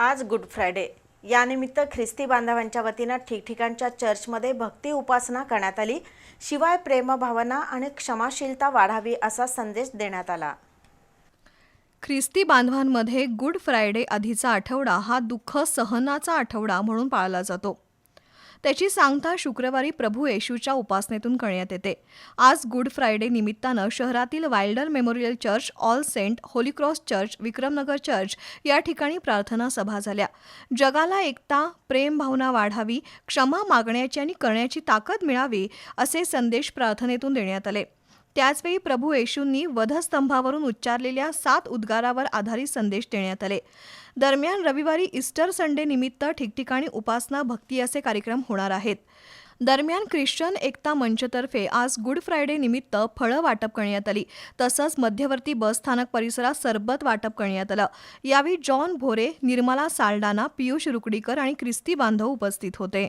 आज good Friday. यानिमित्त ख्रिस्ती बांधवांच्या वतीनं ठिकठिकाणच्या चर्चमध्ये भक्ती उपासना करण्यात आली. शिवाय प्रेमभावना आणि क्षमाशीलता वाढावी असा संदेश देण्यात आला. ख्रिस्ती बांधवांमध्ये गुड फ्रायडे आधीचा आठवडा हा दुःख सहनाचा आठवडा म्हणून पाळला जातो. त्याची सांगता शुक्रवारी प्रभू येशूच्या उपासनेतून करण्यात येते. आज गुड फ्रायडे निमित्तानं शहरातील Wilder Memorial Church All Saint Holy Cross Church Vikramnagar Church या ठिकाणी प्रार्थना सभा झाल्या. जगाला एकता प्रेम भावना वाढावी क्षमा मागण्याची आणि करण्याची ताकद मिळावी असे संदेश प्रार्थनेतून देण्यात आले. त्याचवेळी प्रभू येशूंनी वधस्तंभावरून उच्चारलेल्या सात उद्गारावर आधारित संदेश देण्यात आले. दरम्यान रविवारी इस्टर संडे निमित्त ठिकठिकाणी उपासना भक्ती असे कार्यक्रम होणार आहेत. दरम्यान ख्रिश्चन एकता मंचतर्फे आज गुड फ्रायडे निमित्त फळं वाटप करण्यात आली. तसंच मध्यवर्ती बस स्थानक परिसरात सरबत वाटप करण्यात आलं. यावेळी जॉन भोरे निर्मला साल्डाना पियुष रुकडीकर आणि ख्रिस्ती बांधव उपस्थित होते.